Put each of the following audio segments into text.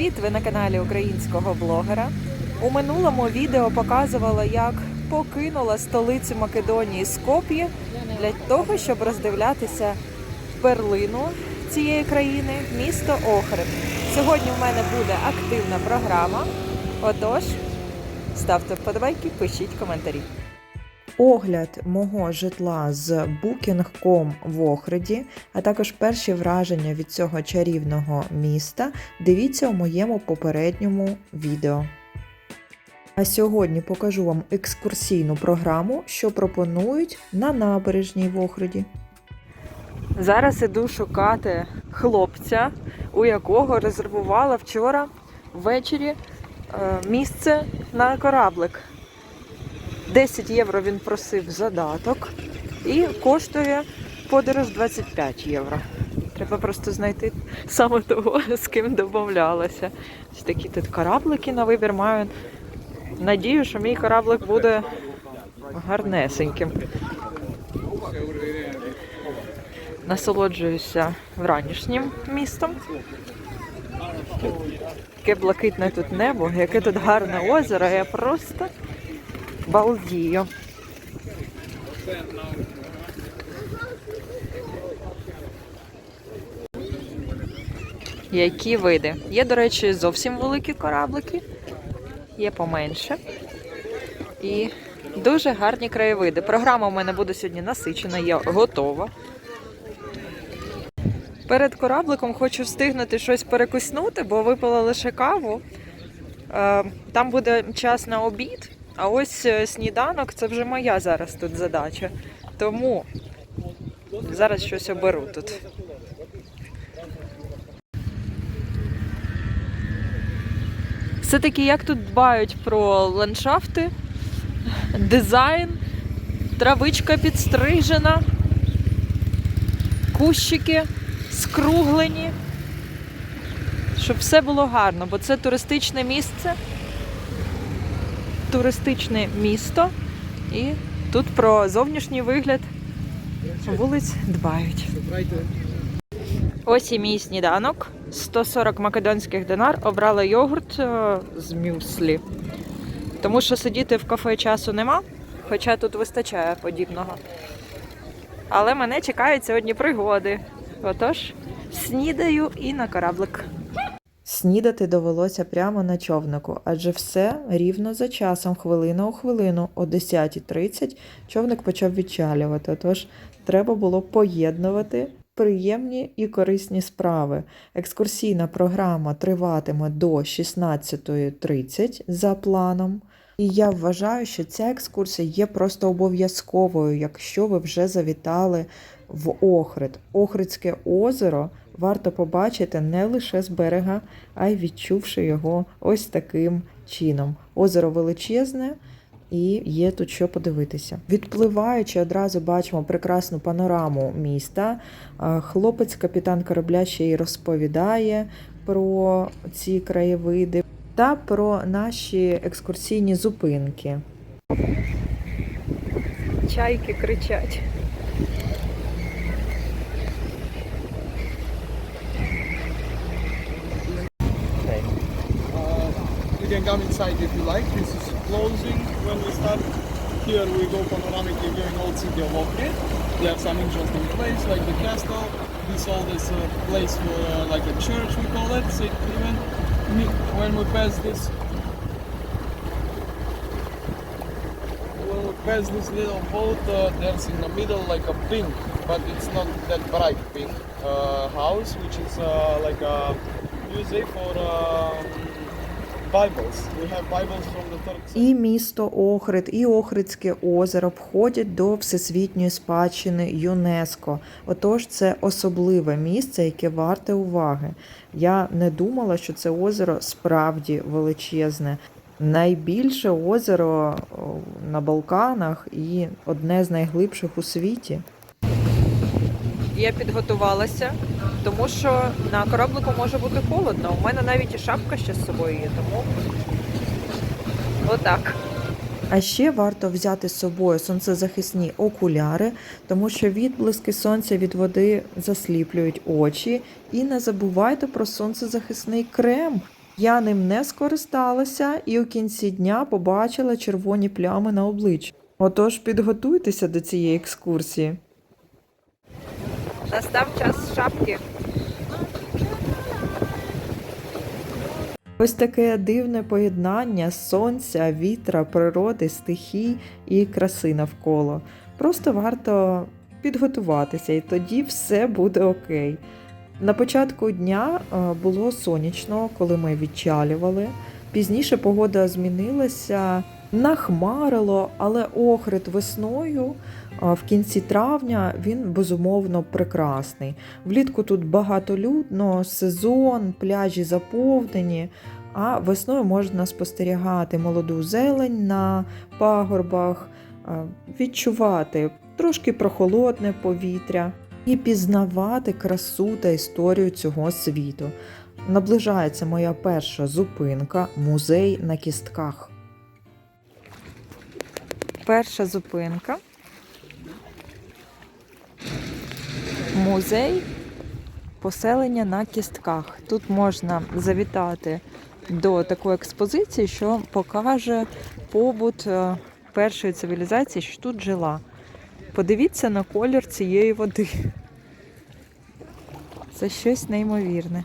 Привіт! Ви на каналі українського блогера. У минулому відео показувала, як покинула столицю Македонії Скоп'є для того, щоб роздивлятися перлину цієї країни, місто Охрид. Сьогодні в мене буде активна програма. Отож, ставте вподобайки, пишіть коментарі. Огляд мого житла з Booking.com в Охриді, а також перші враження від цього чарівного міста дивіться у моєму попередньому відео. А сьогодні покажу вам екскурсійну програму, що пропонують на набережній в Охриді. Зараз іду шукати хлопця, у якого резервувала вчора ввечері е, місце на кораблик. 10 євро він просив задаток і коштує подорож 25 євро. Треба просто знайти саме того, з ким домовлялася. Ось такі тут кораблики на вибір мають. Надію, що мій кораблик буде гарнесеньким. Насолоджуюся вранішнім містом. Яке блакитне тут небо, яке тут гарне озеро, я просто балдію. Які види? Є, до речі, зовсім великі кораблики, є поменше. І дуже гарні краєвиди. Програма у мене буде сьогодні насичена, я готова. Перед корабликом хочу встигнути щось перекуснути, бо випила лише каву. Е, Там буде час на обід, а ось е, сніданок це вже моя зараз тут задача. Тому зараз щось оберу тут. Все-таки як тут дбають про ландшафти, дизайн, травичка підстрижена, кущики скруглені, щоб все було гарно, бо це туристичне місце, туристичне місто, і тут про зовнішній вигляд вулиць дбають. Ось і мій сніданок. 140 македонських динар. Обрала йогурт е, з мюслі. Тому що сидіти в кафе часу нема, хоча тут вистачає подібного. Але мене чекають сьогодні пригоди. Отож, снідаю і на кораблик. Снідати довелося прямо на човнику, адже все рівно за часом, хвилина у хвилину, о 10.30 човник почав відчалювати. Отож, треба було поєднувати приємні і корисні справи. Екскурсійна програма триватиме до 16.30 за планом. І я вважаю, що ця екскурсія є просто обов'язковою, якщо ви вже завітали в Охрид. Охридське озеро варто побачити не лише з берега, а й відчувши його ось таким чином. Озеро величезне. І є тут що подивитися. Відпливаючи, одразу бачимо прекрасну панораму міста. Хлопець, капітан корабля, ще й розповідає про ці краєвиди та про наші екскурсійні зупинки. Чайки кричать. Can come inside if you like. This is closing when we start. Here we go panoramic viewing old city of Ohrid. We have some interesting place like the castle. This all this uh, place for uh, like a church we call it, Saint Clement. Me- When we pass this, when we pass this little boat, uh, there's in the middle like a pink, but it's not that bright pink uh, house, which is uh, like a museum for І місто Охрид, і Охридське озеро входять до Всесвітньої спадщини ЮНЕСКО. Отож, це особливе місце, яке варте уваги. Я не думала, що це озеро справді величезне. Найбільше озеро на Балканах і одне з найглибших у світі. Я підготувалася, тому що на кораблику може бути холодно. У мене навіть і шапка ще з собою є, тому отак. А ще варто взяти з собою сонцезахисні окуляри, тому що відблиски сонця від води засліплюють очі. І не забувайте про сонцезахисний крем. Я ним не скористалася і у кінці дня побачила червоні плями на обличчі. Отож, підготуйтеся до цієї екскурсії. Настав час шапки. Ось таке дивне поєднання сонця, вітра, природи, стихій і краси навколо. Просто варто підготуватися, і тоді все буде окей. На початку дня е, було сонячно, коли ми відчалювали. Пізніше погода змінилася, нахмарило, але охрид весною в кінці травня він безумовно прекрасний. Влітку тут багатолюдно, сезон, пляжі заповнені. А весною можна спостерігати молоду зелень на пагорбах, відчувати трошки прохолодне повітря і пізнавати красу та історію цього світу. Наближається моя перша зупинка музей на кістках. Перша зупинка. Музей поселення на кістках. Тут можна завітати до такої експозиції, що покаже побут е, першої цивілізації, що тут жила. Подивіться на колір цієї води. Це щось неймовірне.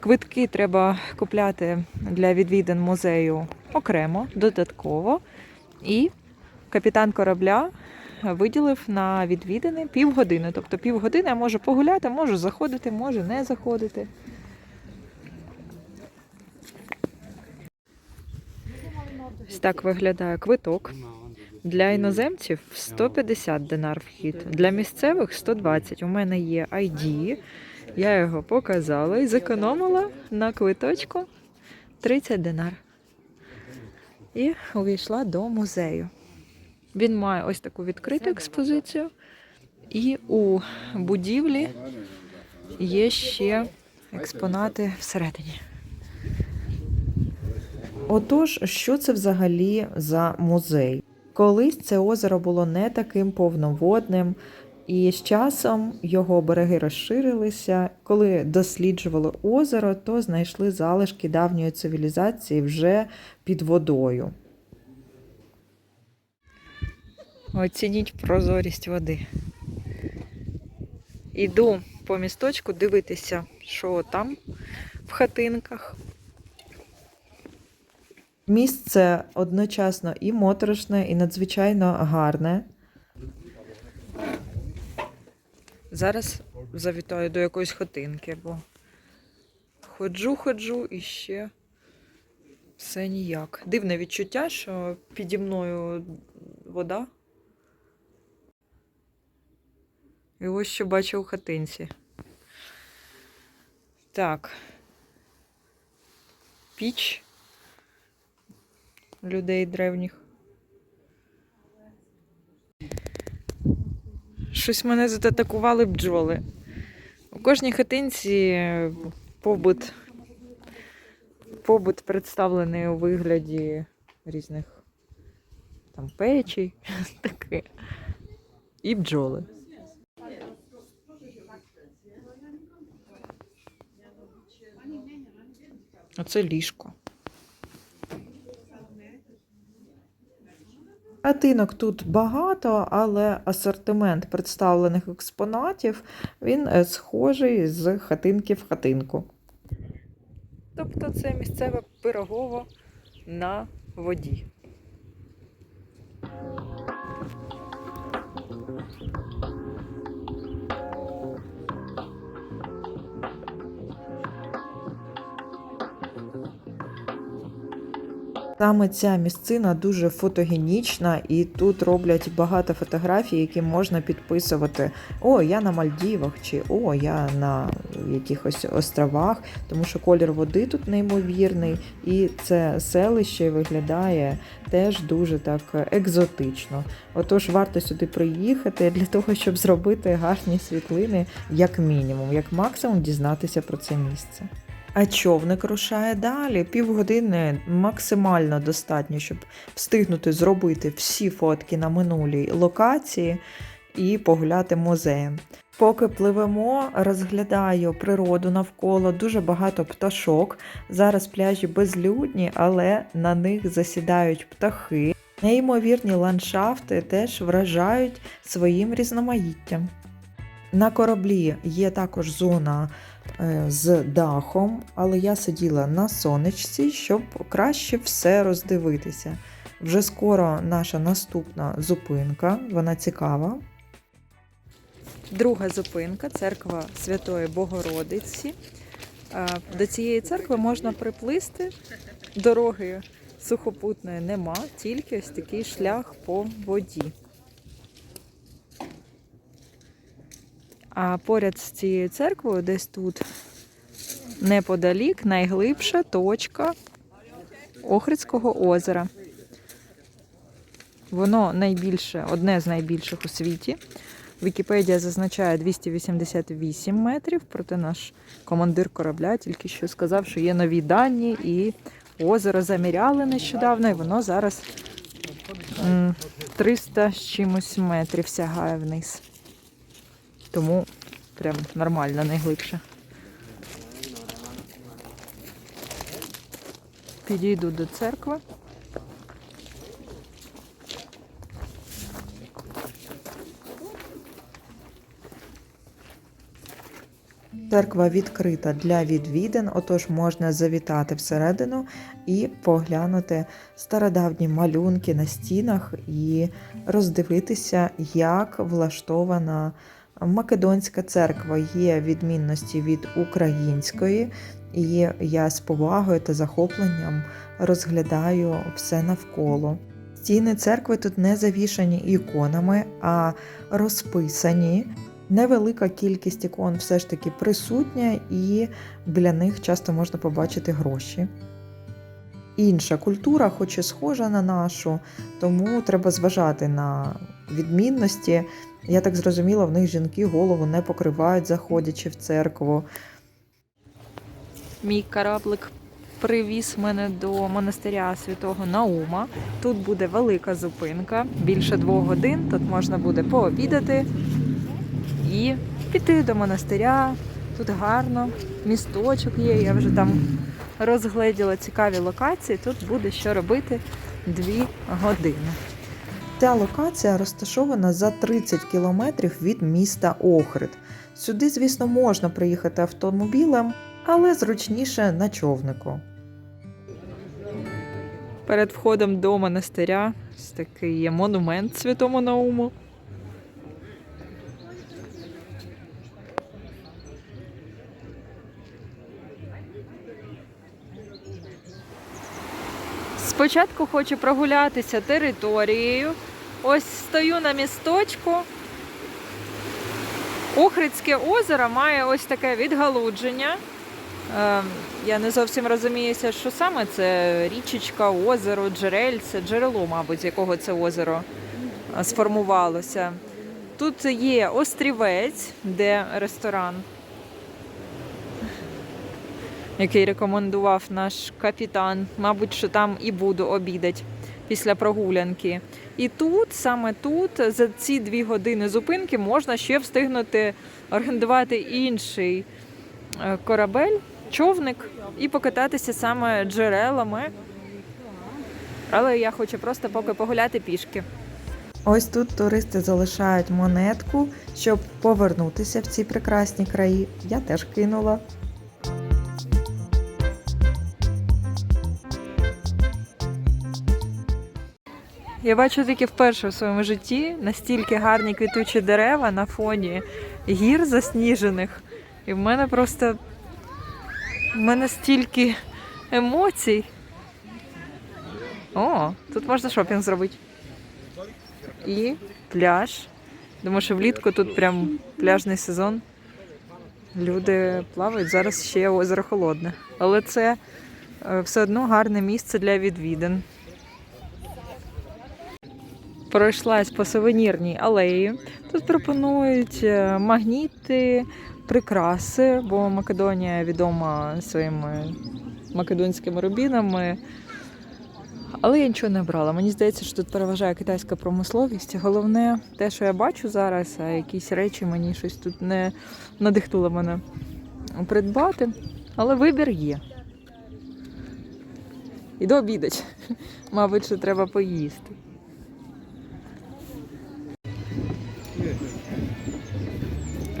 Квитки треба купляти для відвідин музею окремо, додатково. І капітан корабля виділив на відвідини півгодини. Тобто півгодини я можу погуляти, можу заходити, можу не заходити. Ось так виглядає квиток. Для іноземців 150 динар вхід, для місцевих 120. У мене є ID, я його показала і зекономила на квиточку 30 динар. І увійшла до музею. Він має ось таку відкриту експозицію, і у будівлі є ще експонати всередині. Отож, що це взагалі за музей? Колись це озеро було не таким повноводним, і з часом його береги розширилися. Коли досліджували озеро, то знайшли залишки давньої цивілізації вже під водою. Оцініть прозорість води. Іду по місточку дивитися, що там в хатинках. Місце одночасно і моторошне, і надзвичайно гарне. Зараз завітаю до якоїсь хатинки, бо ходжу, ходжу і ще все ніяк. Дивне відчуття, що піді мною вода. І ось що бачу у хатинці. Так. Піч людей древніх. Щось мене зататакували бджоли. У кожній хатинці побут, побут представлений у вигляді різних там печей, таке. І бджоли. Оце ліжко. Хатинок тут багато, але асортимент представлених експонатів він е, схожий з хатинки в хатинку. Тобто це місцеве пирогово на воді. Саме ця місцина дуже фотогенічна, і тут роблять багато фотографій, які можна підписувати. О, я на Мальдівах, чи о, я на якихось островах, тому що колір води тут неймовірний, і це селище виглядає теж дуже так екзотично. Отож, варто сюди приїхати для того, щоб зробити гарні світлини, як мінімум, як максимум дізнатися про це місце. А човник рушає далі. Півгодини максимально достатньо, щоб встигнути зробити всі фотки на минулій локації і погуляти музеєм. Поки пливемо, розглядаю природу навколо, дуже багато пташок. Зараз пляжі безлюдні, але на них засідають птахи. Неймовірні ландшафти теж вражають своїм різноманіттям. На кораблі є також зона е, з дахом, але я сиділа на сонечці, щоб краще все роздивитися. Вже скоро наша наступна зупинка, вона цікава. Друга зупинка церква Святої Богородиці. Е, До цієї церкви можна приплисти. Дороги сухопутної нема, тільки ось такий шлях по воді. А поряд з цією церквою, десь тут неподалік, найглибша точка Охридського озера. Воно найбільше, одне з найбільших у світі. Вікіпедія зазначає 288 метрів, проте наш командир корабля тільки що сказав, що є нові дані, і озеро заміряли нещодавно, і воно зараз м, 300 з чимось метрів сягає вниз. Тому прям нормально, найглибше. Підійду до церкви. Церква відкрита для відвідин, отож можна завітати всередину і поглянути стародавні малюнки на стінах і роздивитися, як влаштована Македонська церква. Є відмінності від української, і я з повагою та захопленням розглядаю все навколо. Стіни церкви тут не завішані іконами, а розписані. Невелика кількість ікон все ж таки присутня, і біля них часто можна побачити гроші. Інша культура, хоч і схожа на нашу, тому треба зважати на відмінності. Я так зрозуміла, в них жінки голову не покривають, заходячи в церкву. Мій кораблик привіз мене до монастиря святого Наума. Тут буде велика зупинка, більше двох годин. Тут можна буде пообідати і піти до монастиря. Тут гарно, місточок є. Я вже там розгледіла цікаві локації. Тут буде що робити дві години. Ця локація розташована за 30 кілометрів від міста Охрид. Сюди, звісно, можна приїхати автомобілем, але зручніше на човнику. Перед входом до монастиря ось такий є монумент святому Науму. Спочатку хочу прогулятися територією. Ось стою на місточку. Охридське озеро має ось таке відгалудження. Ем, Я не зовсім розуміюся, що саме це річечка, озеро, джерельце, джерело, мабуть, з якого це озеро е, сформувалося. Тут є острівець, де ресторан, який рекомендував наш капітан. Мабуть, що там і буду обідати після прогулянки. І тут, саме тут, за ці дві години зупинки можна ще встигнути орендувати інший е, корабель, човник і покататися саме джерелами. Але я хочу просто поки погуляти пішки. Ось тут туристи залишають монетку, щоб повернутися в ці прекрасні краї. Я теж кинула. Я бачу тільки вперше в своєму житті настільки гарні квітучі дерева на фоні гір засніжених. І в мене просто в мене стільки емоцій. О, тут можна шопінг зробити. І пляж. Думаю, що влітку тут прям пляжний сезон. Люди плавають. Зараз ще озеро холодне. Але це е, все одно гарне місце для відвідин. Пройшлась по сувенірній алеї. Тут пропонують е, магніти, прикраси, бо Македонія відома своїми македонськими рубінами. Але я нічого не брала. Мені здається, що тут переважає китайська промисловість. Головне, те, що я бачу зараз, а якісь речі мені щось тут не надихнуло мене придбати. Але вибір є. Іду обідать. Мабуть, що треба поїсти.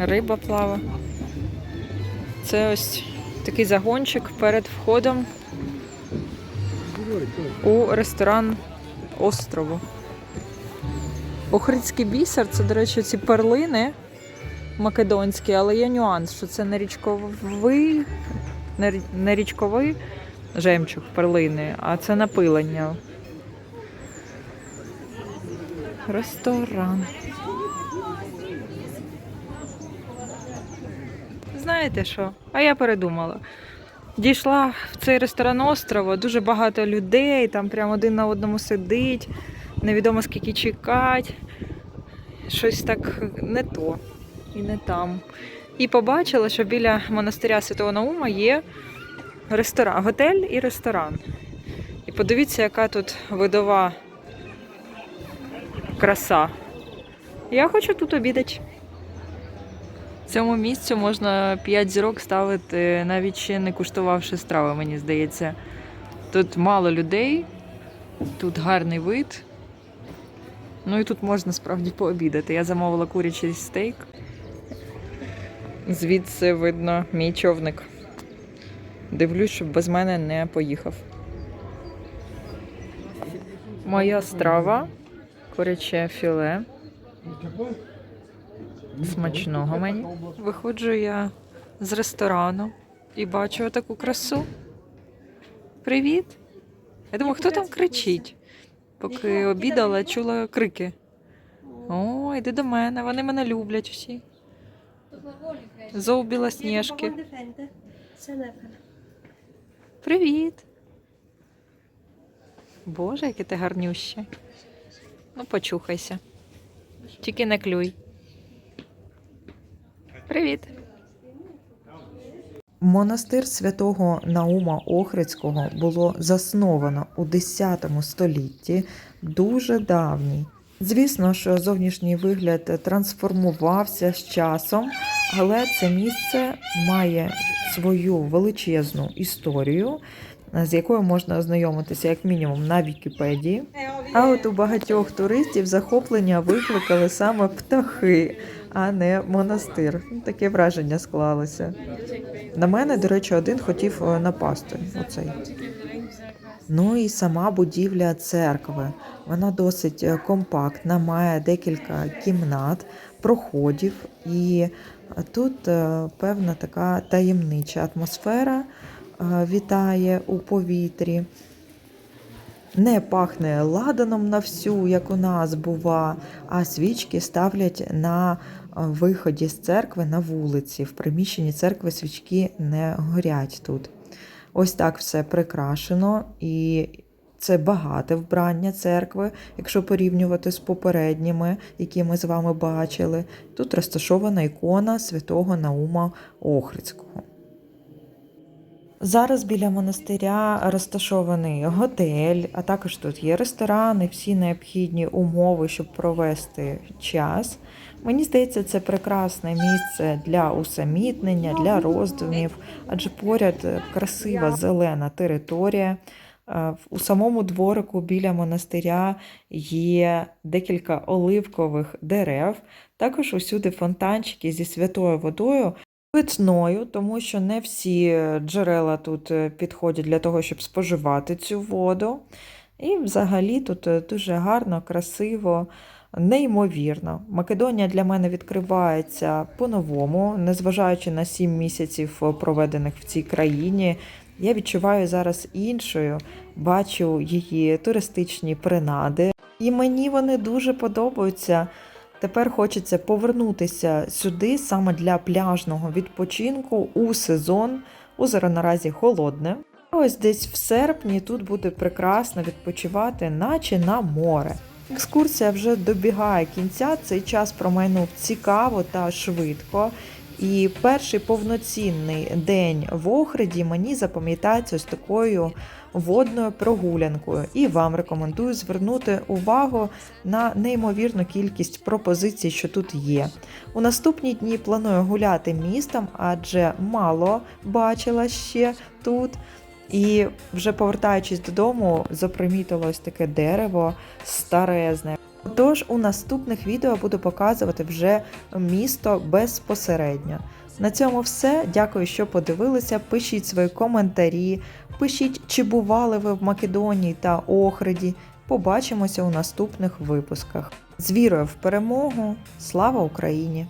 Риба плава. Це ось такий загончик перед входом у ресторан острову. Охридський бісер це, до речі, ці перлини македонські, але є нюанс, що це не річковий, не річковий жемчуг перлини, а це напилення. Ресторан. Знаєте що? А я передумала. Дійшла в цей ресторан острова, дуже багато людей, там прямо один на одному сидить, невідомо скільки чекать. Щось так не то і не там. І побачила, що біля монастиря Святого Наума є ресторан, готель і ресторан. І подивіться, яка тут видова краса. Я хочу тут обідати. Цьому місцю можна 5 зірок ставити, навіть ще не куштувавши страви, мені здається. Тут мало людей, тут гарний вид. Ну і тут можна справді пообідати. Я замовила курячий стейк. Звідси видно мій човник. Дивлюсь, щоб без мене не поїхав. Моя страва куряче філе. Смачного мені. Виходжу я з ресторану і бачу таку красу. Привіт. Я думаю, хто там кричить? Поки обідала, чула крики. О, йди до мене, вони мене люблять всі. Зов білосніжки. Привіт. Боже, яке ти гарнюще. Ну, почухайся. Тільки не клюй. Привіт. Монастир святого Наума Охридського було засновано у X столітті, дуже давній. Звісно, що зовнішній вигляд трансформувався з часом, але це місце має свою величезну історію, з якою можна ознайомитися як мінімум на Вікіпедії. А от у багатьох туристів захоплення викликали саме птахи, а не монастир. Таке враження склалося. На мене, до речі, один хотів е, напасти. Оцей. Ну і сама будівля церкви. Вона досить е, компактна, має декілька кімнат, проходів, і е, тут певна така таємнича атмосфера вітає у повітрі. Не пахне ладаном на всю, як у нас бува, а свічки ставлять на виході з церкви на вулиці. В приміщенні церкви свічки не горять тут. Ось так все прикрашено, і це багате вбрання церкви, якщо порівнювати з попередніми, які ми з вами бачили. Тут розташована ікона святого Наума Охридського. Зараз біля монастиря розташований готель, а також тут є ресторани, всі необхідні умови, щоб провести час. Мені здається, це прекрасне місце для усамітнення, для роздумів, адже поряд красива зелена територія. Е, У самому дворику біля монастиря є декілька оливкових дерев, також усюди фонтанчики зі святою водою, питною, тому що не всі джерела тут е, підходять для того, щоб споживати цю воду. І взагалі тут е, дуже гарно, красиво, неймовірно. Македонія для мене відкривається по-новому, незважаючи на сім місяців, е, проведених в цій країні. Я відчуваю зараз іншою, бачу її туристичні принади, і мені вони дуже подобаються. Тепер хочеться повернутися сюди саме для пляжного відпочинку у сезон. Озеро наразі холодне. Ось десь в серпні тут буде прекрасно відпочивати, наче на море. Екскурсія вже добігає кінця. Цей час промайнув цікаво та швидко. І перший повноцінний день в Охриді мені запам'ятається ось такою водною прогулянкою. І вам рекомендую звернути увагу на неймовірну кількість пропозицій, що тут є. У наступні дні планую гуляти містом, адже мало бачила ще тут. І вже повертаючись додому, запримітила ось таке дерево старезне. Тож у наступних відео буду показувати вже місто безпосередньо. На цьому все. Дякую, що подивилися. Пишіть свої коментарі, пишіть, чи бували ви в Македонії та Охриді. Побачимося у наступних випусках. З вірою в перемогу! Слава Україні!